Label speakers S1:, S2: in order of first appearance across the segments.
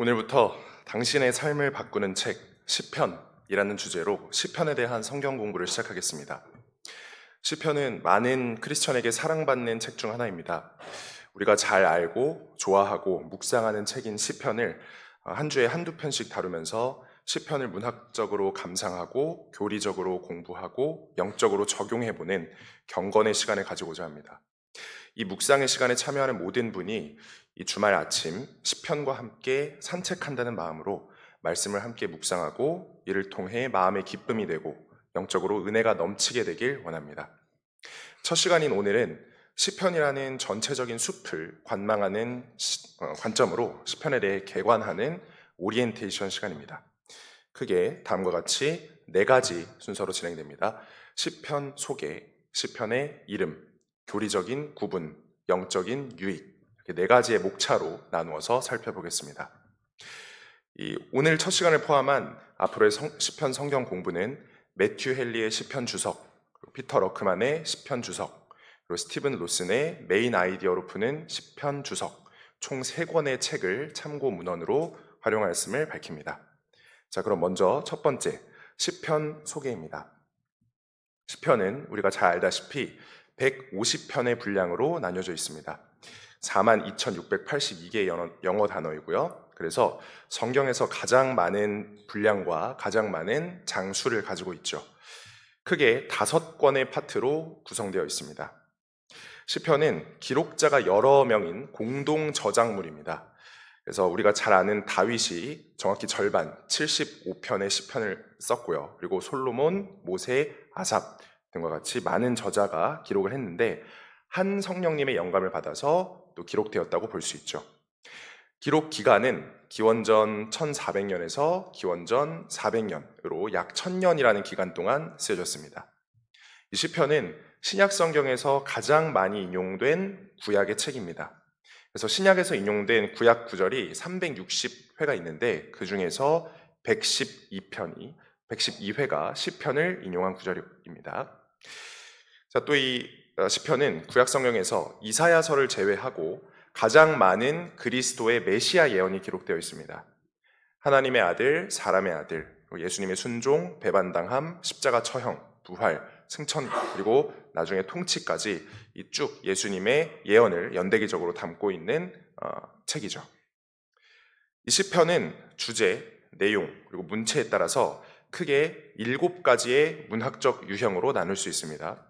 S1: 오늘부터 당신의 삶을 바꾸는 책 시편이라는 주제로 시편에 대한 성경 공부를 시작하겠습니다. 시편은 많은 크리스천에게 사랑받는 책 중 하나입니다. 우리가 잘 알고 좋아하고 묵상하는 책인 시편을 한 주에 한두 편씩 다루면서 시편을 문학적으로 감상하고 교리적으로 공부하고 영적으로 적용해 보는 경건의 시간을 가지고자 합니다. 이 묵상의 시간에 참여하는 모든 분이 이 주말 아침 시편과 함께 산책한다는 마음으로 말씀을 함께 묵상하고 이를 통해 마음의 기쁨이 되고 영적으로 은혜가 넘치게 되길 원합니다. 첫 시간인 오늘은 시편이라는 전체적인 숲을 관망하는 시- 어, 관점으로 시편에 대해 개관하는 오리엔테이션 시간입니다. 크게 다음과 같이 네 가지 순서로 진행됩니다. 시편 소개, 시편의 이름, 교리적인 구분, 영적인 유익 이렇게 네 가지의 목차로 나누어서 살펴보겠습니다. 이 오늘 첫 시간을 포함한 앞으로의 성- 시편 성경 공부는 매튜 헨리의 시편 주석, 피터 러크만의 시편 주석, 그리고 스티븐 로슨의 메인 아이디어로 푸는 시편 주석 총세 권의 책을 참고 문헌으로 활용하였음을 밝힙니다. 자, 그럼 먼저 첫 번째 시편 소개입니다. 시편은 우리가 잘 알다시피 150편의 분량으로 나뉘어져 있습니다. 42,682개의 영어, 단어이고요. 그래서 성경에서 가장 많은 분량과 가장 많은 장수를 가지고 있죠. 크게 다섯 권의 파트로 구성되어 있습니다. 시편은 기록자가 여러 명인 공동 저작물입니다. 그래서 우리가 잘 아는 다윗이 정확히 절반 75편의 시편을 썼고요. 그리고 솔로몬, 모세, 아삽 등과 같이 많은 저자가 기록을 했는데 한 성령님의 영감을 받아서 또 기록되었다고 볼 수 있죠. 기록 기간은 기원전 1400년에서 기원전 400년으로 약 1000년이라는 기간 동안 쓰여졌습니다. 이 시편은 신약 성경에서 가장 많이 인용된 구약의 책입니다. 그래서 신약에서 인용된 구약 구절이 360회가 있는데 그 중에서 112편이 112회가 시편을 인용한 구절입니다. 자, 또 이 시편은 구약 성경에서 이사야서를 제외하고 가장 많은 그리스도의 메시아 예언이 기록되어 있습니다. 하나님의 아들, 사람의 아들, 예수님의 순종, 배반당함, 십자가 처형, 부활, 승천 그리고 나중에 통치까지 이 쭉 예수님의 예언을 연대기적으로 담고 있는 어, 책이죠. 이 시편은 주제, 내용 그리고 문체에 따라서 크게 일곱 가지의 문학적 유형으로 나눌 수 있습니다.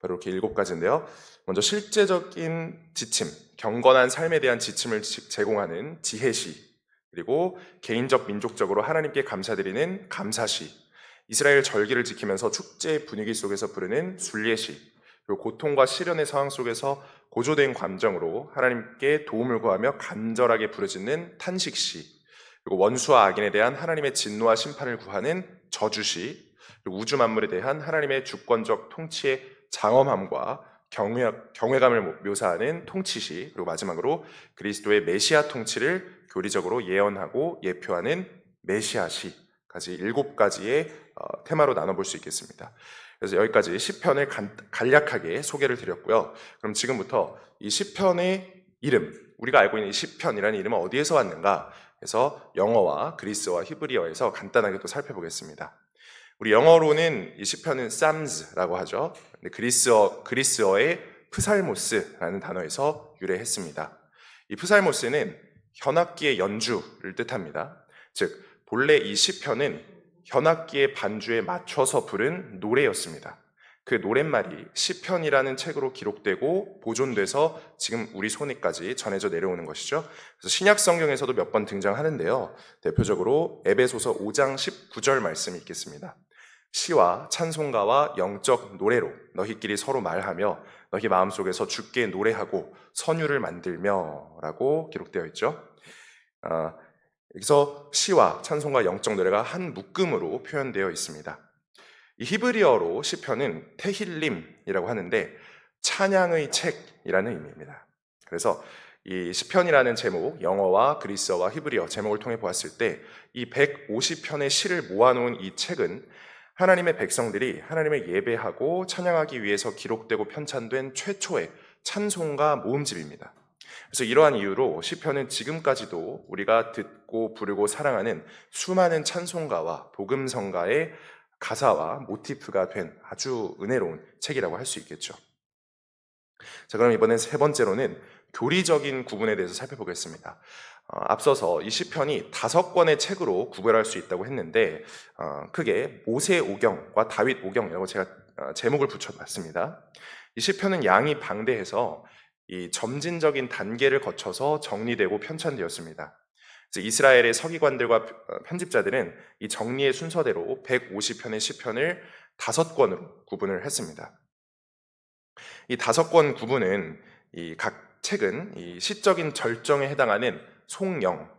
S1: 바로 이렇게 일곱 가지인데요. 먼저 실제적인 지침, 경건한 삶에 대한 지침을 지- 제공하는 지혜시, 그리고 개인적 민족적으로 하나님께 감사드리는 감사시, 이스라엘 절기를 지키면서 축제 분위기 속에서 부르는 순례시, 그리고 고통과 시련의 상황 속에서 고조된 감정으로 하나님께 도움을 구하며 간절하게 부르짖는 탄식시, 그리고 원수와 악인에 대한 하나님의 진노와 심판을 구하는 저주시, 우주 만물에 대한 하나님의 주권적 통치의 장엄함과 경외, 경외감을 묘사하는 통치시, 그리고 마지막으로 그리스도의 메시아 통치를 교리적으로 예언하고 예표하는 메시아시까지 일곱 가지의 어, 테마로 나눠볼 수 있겠습니다. 그래서 여기까지 시편을 간, 간략하게 소개를 드렸고요. 그럼 지금부터 이 시편의 이름, 우리가 알고 있는 이 시편이라는 이름은 어디에서 왔는가? 해서 영어와 그리스어와 히브리어에서 간단하게 또 살펴보겠습니다. 우리 영어로는 이 시편은 Psalms라고 하죠. 근데 그리스어 그리스어의 프살모스라는 단어에서 유래했습니다. 이 프살모스는 현악기의 연주를 뜻합니다. 즉 본래 이 시편은 현악기의 반주에 맞춰서 부른 노래였습니다. 그 노랫말이 시편이라는 책으로 기록되고 보존돼서 지금 우리 손에까지 전해져 내려오는 것이죠. 그래서 신약 성경에서도 몇 번 등장하는데요. 대표적으로 에베소서 5장 19절 말씀이 있겠습니다. 시와 찬송가와 영적 노래로 너희끼리 서로 말하며 너희 마음속에서 주께 노래하고 선율을 만들며라고 기록되어 있죠. 아, 여기서 시와 찬송가 영적 노래가 한 묶음으로 표현되어 있습니다. 이 히브리어로 시편은 테힐림이라고 하는데 찬양의 책이라는 의미입니다. 그래서 이 시편이라는 제목, 영어와 그리스어와 히브리어 제목을 통해 보았을 때 이 150편의 시를 모아놓은 이 책은 하나님의 백성들이 하나님을 예배하고 찬양하기 위해서 기록되고 편찬된 최초의 찬송가 모음집입니다. 그래서 이러한 이유로 시편은 지금까지도 우리가 듣고 부르고 사랑하는 수많은 찬송가와 복음성가의 가사와 모티프가 된 아주 은혜로운 책이라고 할 수 있겠죠. 자, 그럼 이번엔 세 번째로는 교리적인 구분에 대해서 살펴보겠습니다. 어, 앞서서 이 시편이 다섯 권의 책으로 구별할 수 있다고 했는데 어, 크게 모세 오경과 다윗 오경이라고 제가 어, 제목을 붙여봤습니다. 이 시편은 양이 방대해서 이 점진적인 단계를 거쳐서 정리되고 편찬되었습니다. 이스라엘의 서기관들과 어, 편집자들은 이 정리의 순서대로 150편의 시편을 다섯 권으로 구분을 했습니다. 이 다섯 권 구분은 이 각 책은 이 시적인 절정에 해당하는 송영,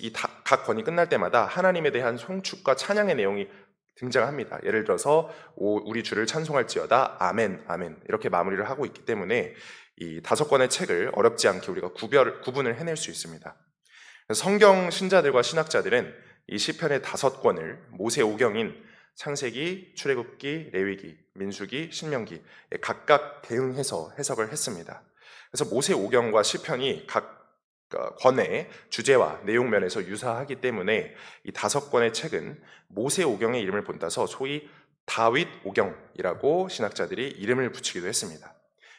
S1: 이각 권이 끝날 때마다 하나님에 대한 송축과 찬양의 내용이 등장합니다. 예를 들어서 오, 우리 주를 찬송할지어다 아멘 아멘 이렇게 마무리를 하고 있기 때문에 이 다섯 권의 책을 어렵지 않게 우리가 구별 구분을 해낼 수 있습니다. 성경 신자들과 신학자들은 이 시편의 다섯 권을 모세 오경인 창세기, 출애굽기, 레위기, 민수기, 신명기 각각 대응해서 해석을 했습니다. 그래서 모세 오경과 시편이 각 어, 권의 주제와 내용 면에서 유사하기 때문에 이 다섯 권의 책은 모세 오경의 이름을 본따서 소위 다윗 오경이라고 신학자들이 이름을 붙이기도 했습니다.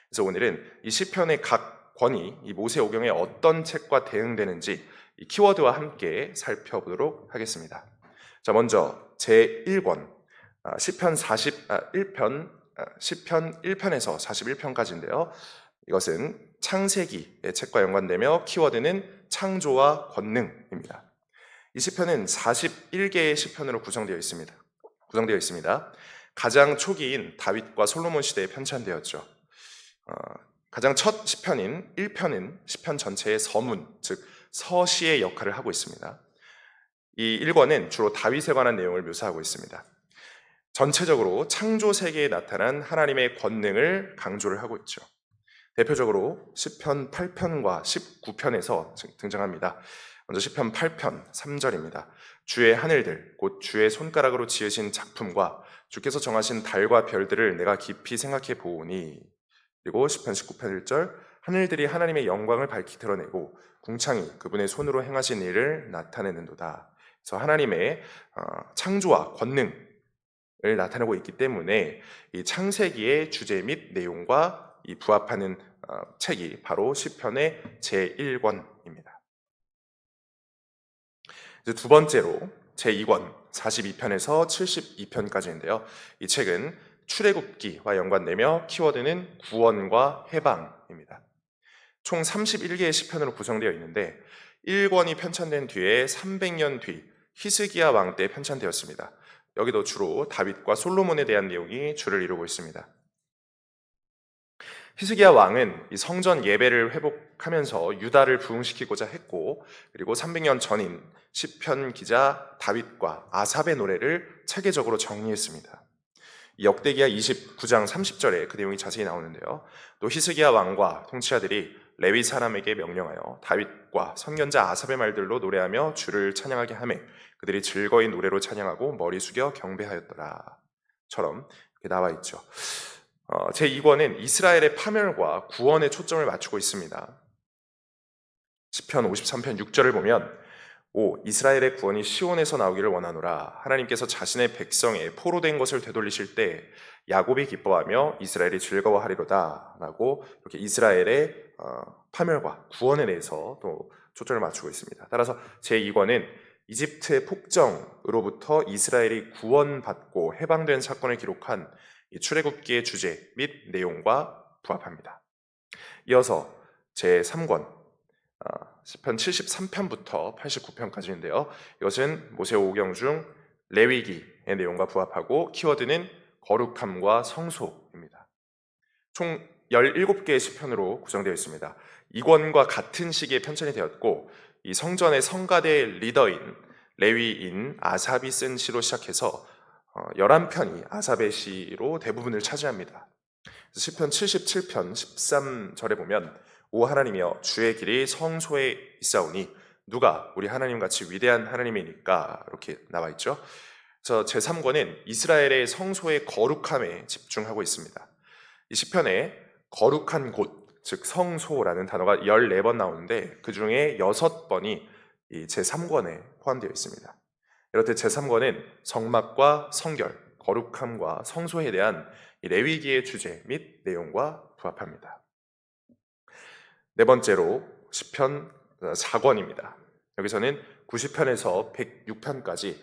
S1: 그래서 오늘은 이 시편의 각 권이 이 모세 오경의 어떤 책과 대응되는지 이 키워드와 함께 살펴보도록 하겠습니다. 자, 먼저 제 1권 아, 시편 41편 아, 시편 1편에서 41편까지인데요. 이것은 창세기의 책과 연관되며 키워드는 창조와 권능입니다. 이 시편은 41개의 시편으로 구성되어 있습니다. 구성되어 있습니다. 가장 초기인 다윗과 솔로몬 시대에 편찬되었죠. 어, 가장 첫 시편인 1편은 시편 전체의 서문, 즉 서시의 역할을 하고 있습니다. 이 1권은 주로 다윗에 관한 내용을 묘사하고 있습니다. 전체적으로 창조 세계에 나타난 하나님의 권능을 강조를 하고 있죠. 대표적으로 10편 8편과 19편에서 등장합니다. 먼저 10편 8편 3절입니다. 주의 하늘들 곧 주의 손가락으로 지으신 작품과 주께서 정하신 달과 별들을 내가 깊이 생각해 보오니 그리고 10편 19편 1절 하늘들이 하나님의 영광을 밝히 드러내고 궁창이 그분의 손으로 행하신 일을 나타내는도다. 그래서 하나님의 어, 창조와 권능을 나타내고 있기 때문에 이 창세기의 주제 및 내용과 이 부합하는 어, 책이 바로 시편의 제1권입니다. 이제 두 번째로 제2권 42편에서 72편까지인데요. 이 책은 출애굽기와 연관되며 키워드는 구원과 해방입니다. 총 31개의 시편으로 구성되어 있는데 1권이 편찬된 뒤에 300년 뒤 히스기야 왕 때 편찬되었습니다. 여기도 주로 다윗과 솔로몬에 대한 내용이 주를 이루고 있습니다. 히스기야 왕은 성전 예배를 회복하면서 유다를 부흥시키고자 했고 그리고 300년 전인 시편 기자 다윗과 아삽의 노래를 체계적으로 정리했습니다. 역대기야 29장 30절에 그 내용이 자세히 나오는데요. 또 히스기야 왕과 통치자들이 레위 사람에게 명령하여 다윗과 선견자 아삽의 말들로 노래하며 주를 찬양하게 하매 그들이 즐거이 노래로 찬양하고 머리 숙여 경배하였더라. 처럼 나와 있죠. 어, 제 2권은 이스라엘의 파멸과 구원에 초점을 맞추고 있습니다. 10편 53편 6절을 보면 오 이스라엘의 구원이 시온에서 나오기를 원하노라 하나님께서 자신의 백성의 포로 된 것을 되돌리실 때 야곱이 기뻐하며 이스라엘이 즐거워하리로다 라고 이렇게 이스라엘의 어, 파멸과 구원에 대해서 또 초점을 맞추고 있습니다. 따라서 제 2권은 이집트의 폭정으로부터 이스라엘이 구원받고 해방된 사건을 기록한 출애굽기의 주제 및 내용과 부합합니다. 이어서 제 3권 아, 시편 73편부터 89편까지인데요. 이것은 모세 오경 중 레위기의 내용과 부합하고 키워드는 거룩함과 성소입니다. 총 17개의 시편으로 구성되어 있습니다. 이권과 같은 시기에 편찬이 되었고 이 성전의 성가대 리더인 레위인 아삽이 쓴 시로 시작해서 11편이 어, 아사베 시로 대부분을 차지합니다. 시편 77편 13절에 보면 오 하나님이여 주의 길이 성소에 있사오니 누가 우리 하나님 같이 위대한 하나님이니까 이렇게 나와 있죠. 그래서 제3권은 이스라엘의 성소의 거룩함에 집중하고 있습니다. 이 시편에 거룩한 곳, 즉 성소라는 단어가 14번 나오는데 그 중에 6번이 이 제3권에 포함되어 있습니다. 이렇듯 제3권은 성막과 성결, 거룩함과 성소에 대한 이 레위기의 주제 및 내용과 부합합니다. 네 번째로 시편 4권입니다. 여기서는 90편에서 106편까지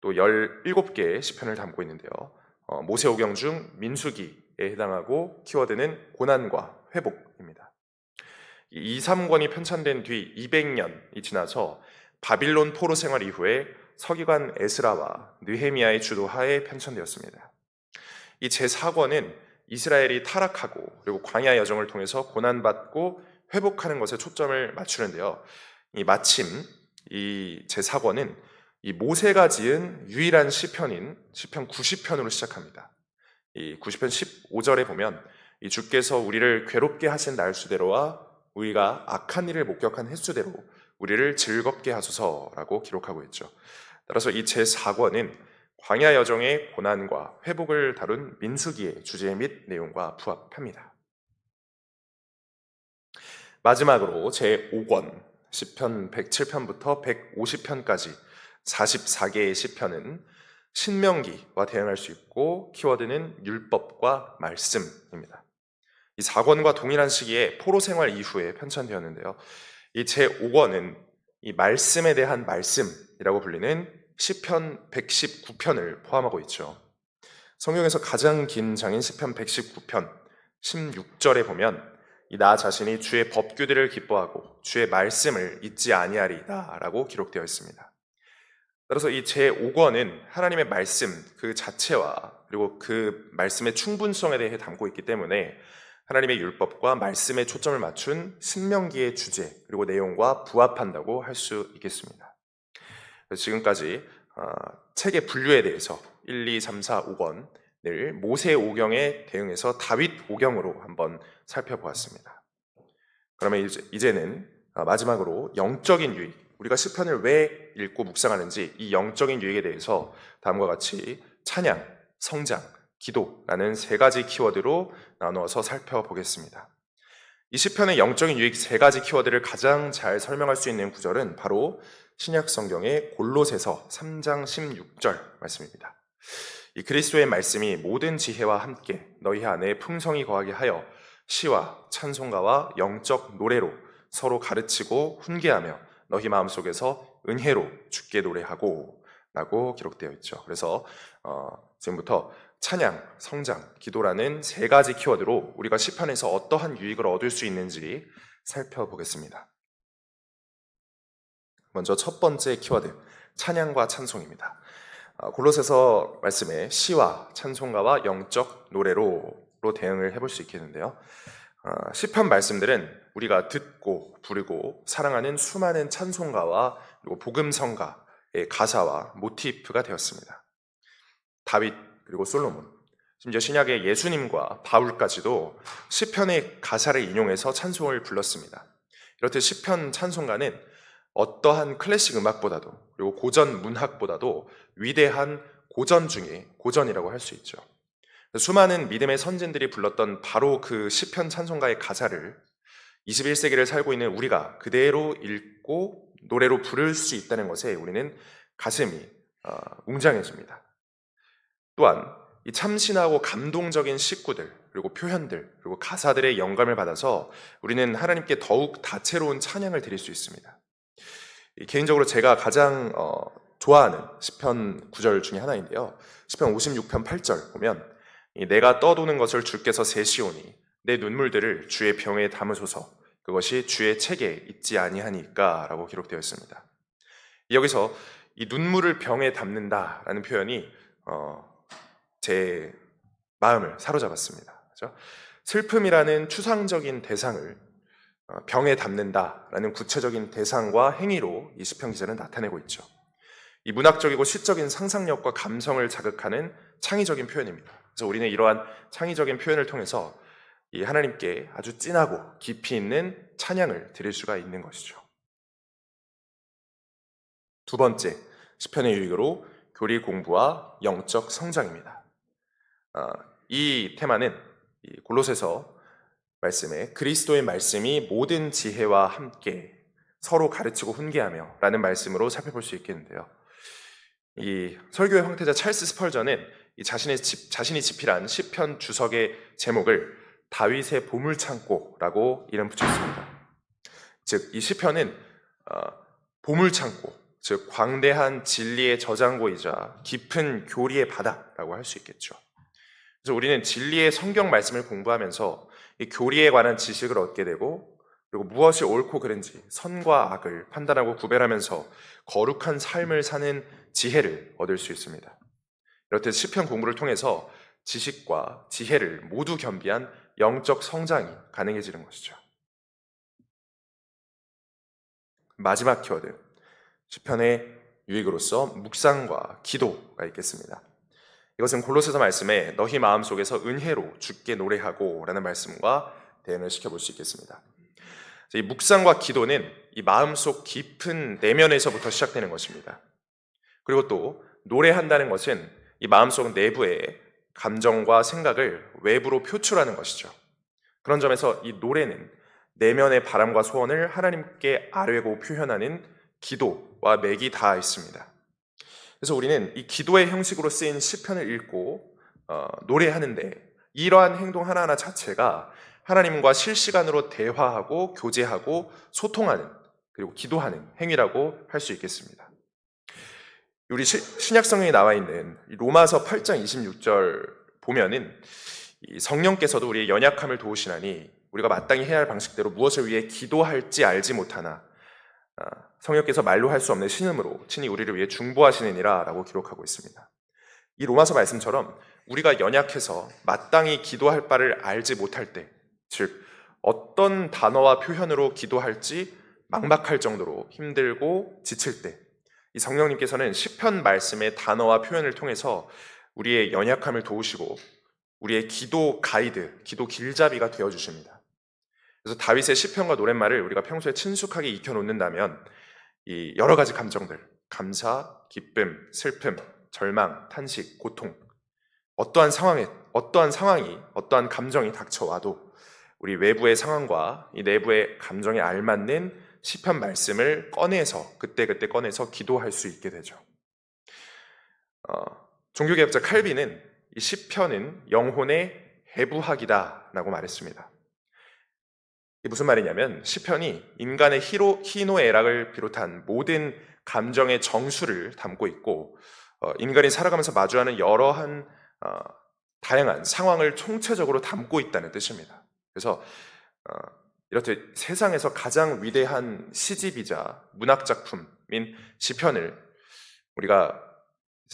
S1: 또 17개의 시편을 담고 있는데요. 어, 모세오경 중 민수기에 해당하고 키워드는 고난과 회복입니다. 이 2, 3권이 편찬된 뒤 200년이 지나서 바빌론 포로 생활 이후에 서기관 에스라와 느헤미야의 주도하에 편찬되었습니다. 이 제4권은 이스라엘이 타락하고 그리고 광야 여정을 통해서 고난받고 회복하는 것에 초점을 맞추는데요. 이 마침 이 제4권은 이 모세가 지은 유일한 시편인 시편 90편으로 시작합니다. 이 90편 15절에 보면 이 주께서 우리를 괴롭게 하신 날수대로와 우리가 악한 일을 목격한 횟수대로 우리를 즐겁게 하소서라고 기록하고 있죠. 따라서 이 제4권은 광야 여정의 고난과 회복을 다룬 민수기의 주제 및 내용과 부합합니다. 마지막으로 제 5권 시편 107편부터 150편까지 44개의 시편은 신명기와 대응할 수 있고 키워드는 율법과 말씀입니다. 이 4권과 동일한 시기에 포로 생활 이후에 편찬되었는데요. 이 제 5권은 이 말씀에 대한 말씀이라고 불리는 시편 119편을 포함하고 있죠. 성경에서 가장 긴 장인 시편 119편 16절에 보면 이 나 자신이 주의 법규들을 기뻐하고 주의 말씀을 잊지 아니하리다라고 기록되어 있습니다. 따라서 이 제5권은 하나님의 말씀 그 자체와 그리고 그 말씀의 충분성에 대해 담고 있기 때문에 하나님의 율법과 말씀에 초점을 맞춘 신명기의 주제 그리고 내용과 부합한다고 할 수 있겠습니다. 지금까지 어, 책의 분류에 대해서 1, 2, 3, 4, 5권 을 모세 오경에 대응해서 다윗 오경으로 한번 살펴보았습니다. 그러면 이제는 어, 마지막으로 영적인 유익, 우리가 시편을 왜 읽고 묵상하는지 이 영적인 유익에 대해서 다음과 같이 찬양, 성장, 기도라는 세 가지 키워드로 나누어서 살펴보겠습니다. 이 시편의 영적인 유익 세 가지 키워드를 가장 잘 설명할 수 있는 구절은 바로 신약 성경의 골로새서 3장 16절 말씀입니다. 이 그리스도의 말씀이 모든 지혜와 함께 너희 안에 풍성히 거하게 하여 시와 찬송가와 영적 노래로 서로 가르치고 훈계하며 너희 마음속에서 은혜로 주께 노래하고 라고 기록되어 있죠. 그래서 어, 지금부터 찬양, 성장, 기도라는 세 가지 키워드로 우리가 시편에서 어떠한 유익을 얻을 수 있는지 살펴보겠습니다. 먼저 첫 번째 키워드 찬양과 찬송입니다. 아, 골로새서 말씀에 시와 찬송가와 영적 노래로로 대응을 해볼 수 있겠는데요. 아, 시편 말씀들은 우리가 듣고 부르고 사랑하는 수많은 찬송가와 그리고 복음성가의 가사와 모티프가 되었습니다. 다윗 그리고 솔로몬 심지어 신약의 예수님과 바울까지도 시편의 가사를 인용해서 찬송을 불렀습니다. 이렇듯 시편 찬송가는 어떠한 클래식 음악보다도 그리고 고전 문학보다도 위대한 고전 중에 고전이라고 할 수 있죠. 수많은 믿음의 선진들이 불렀던 바로 그 시편 찬송가의 가사를 21세기를 살고 있는 우리가 그대로 읽고 노래로 부를 수 있다는 것에 우리는 가슴이 어, 웅장해집니다. 또한 이 참신하고 감동적인 식구들 그리고 표현들 그리고 가사들의 영감을 받아서 우리는 하나님께 더욱 다채로운 찬양을 드릴 수 있습니다. 개인적으로 제가 가장 어, 좋아하는 시편 구절 중에 하나인데요. 시편 56편 8절 보면 내가 떠도는 것을 주께서 세시오니 내 눈물들을 주의 병에 담으소서 그것이 주의 책에 있지 아니하니까라고 기록되어 있습니다. 여기서 이 눈물을 병에 담는다라는 표현이 어, 제 마음을 사로잡았습니다. 그렇죠? 슬픔이라는 추상적인 대상을 어, 병에 담는다라는 구체적인 대상과 행위로 이 시편 기자는 나타내고 있죠. 이 문학적이고 시적인 상상력과 감성을 자극하는 창의적인 표현입니다. 그래서 우리는 이러한 창의적인 표현을 통해서 이 하나님께 아주 진하고 깊이 있는 찬양을 드릴 수가 있는 것이죠. 두 번째 시편의 유익으로 교리 공부와 영적 성장입니다. 어, 이 테마는 골로새서 말씀에 그리스도의 말씀이 모든 지혜와 함께 서로 가르치고 훈계하며 라는 말씀으로 살펴볼 수 있겠는데요. 이 설교의 황태자 찰스 스펄전은 이 자신의 집, 자신이 집필한 시편 주석의 제목을 다윗의 보물 창고라고 이름 붙였습니다. 즉 이 시편은 어, 보물 창고, 즉 광대한 진리의 저장고이자 깊은 교리의 바다라고 할 수 있겠죠. 그래서 우리는 진리의 성경 말씀을 공부하면서 이 교리에 관한 지식을 얻게 되고 그리고 무엇이 옳고 그른지 선과 악을 판단하고 구별하면서 거룩한 삶을 사는 지혜를 얻을 수 있습니다. 이렇듯 시편 공부를 통해서 지식과 지혜를 모두 겸비한 영적 성장이 가능해지는 것이죠. 마지막 키워드 시편의 유익으로서 묵상과 기도가 있겠습니다. 이것은 골로새서 말씀에 너희 마음 속에서 은혜로 주께 노래하고라는 말씀과 대응을 시켜볼 수 있겠습니다. 이 묵상과 기도는 이 마음속 깊은 내면에서부터 시작되는 것입니다. 그리고 또 노래한다는 것은 이 마음속 내부의 감정과 생각을 외부로 표출하는 것이죠. 그런 점에서 이 노래는 내면의 바람과 소원을 하나님께 아뢰고 표현하는 기도와 맥이 닿아 있습니다. 그래서 우리는 이 기도의 형식으로 쓰인 시편을 읽고 어, 노래하는데 이러한 행동 하나하나 자체가 하나님과 실시간으로 대화하고 교제하고 소통하는 그리고 기도하는 행위라고 할 수 있겠습니다. 우리 신약 성경에 나와 있는 로마서 8장 26절 보면은 성령께서도 우리의 연약함을 도우시나니 우리가 마땅히 해야 할 방식대로 무엇을 위해 기도할지 알지 못하나 아, 성령께서 말로 할 수 없는 신음으로 친히 우리를 위해 중보하시느니라라고 기록하고 있습니다. 이 로마서 말씀처럼 우리가 연약해서 마땅히 기도할 바를 알지 못할 때, 즉 어떤 단어와 표현으로 기도할지 막막할 정도로 힘들고 지칠 때, 이 성령님께서는 시편 말씀의 단어와 표현을 통해서 우리의 연약함을 도우시고 우리의 기도 가이드, 기도 길잡이가 되어 주십니다. 그래서 다윗의 시편과 노랫말을 우리가 평소에 친숙하게 익혀 놓는다면 이 여러 가지 감정들, 감사, 기쁨, 슬픔, 절망, 탄식, 고통, 어떠한 상황에 어떠한 상황이 어떠한 감정이 닥쳐와도 우리 외부의 상황과 이 내부의 감정에 알맞는 시편 말씀을 꺼내서 그때그때 꺼내서 기도할 수 있게 되죠. 어, 종교개혁자 칼빈은 이 시편은 영혼의 해부학이다라고 말했습니다. 이게 무슨 말이냐면 시편이 인간의 희로, 희노애락을 비롯한 모든 감정의 정수를 담고 있고 어, 인간이 살아가면서 마주하는 여러한 어, 다양한 상황을 총체적으로 담고 있다는 뜻입니다. 그래서 어, 이렇듯 세상에서 가장 위대한 시집이자 문학 작품인 시편을 우리가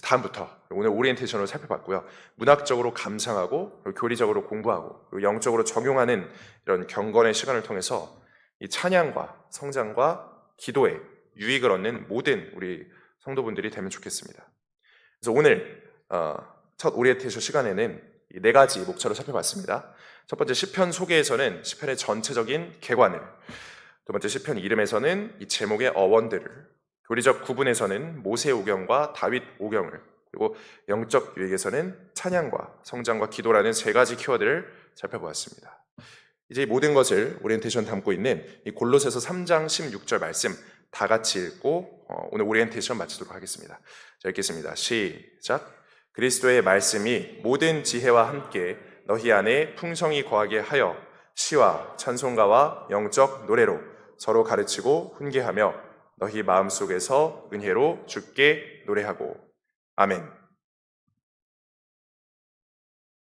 S1: 다음부터 오늘 오리엔테이션으로 살펴봤고요. 문학적으로 감상하고 교리적으로 공부하고 영적으로 적용하는 이런 경건의 시간을 통해서 이 찬양과 성장과 기도에 유익을 얻는 모든 우리 성도분들이 되면 좋겠습니다. 그래서 오늘 어, 첫 오리엔테이션 시간에는 네 가지 목차로 살펴봤습니다. 첫 번째 시편 소개에서는 시편의 전체적인 개관을, 두 번째 시편 이름에서는 이 제목의 어원들을, 교리적 구분에서는 모세 오경과 다윗 오경을, 그리고 영적 유익에서는 찬양과 성장과 기도라는 세 가지 키워드를 살펴보았습니다. 이제 모든 것을 오리엔테이션 담고 있는 이 골로새서 3장 16절 말씀 다 같이 읽고 어, 오늘 오리엔테이션 마치도록 하겠습니다. 자, 읽겠습니다. 시작. 그리스도의 말씀이 모든 지혜와 함께 너희 안에 풍성히 거하게 하여 시와 찬송가와 영적 노래로 서로 가르치고 훈계하며 너희 마음속에서 은혜로 죽게 노래하고 아멘.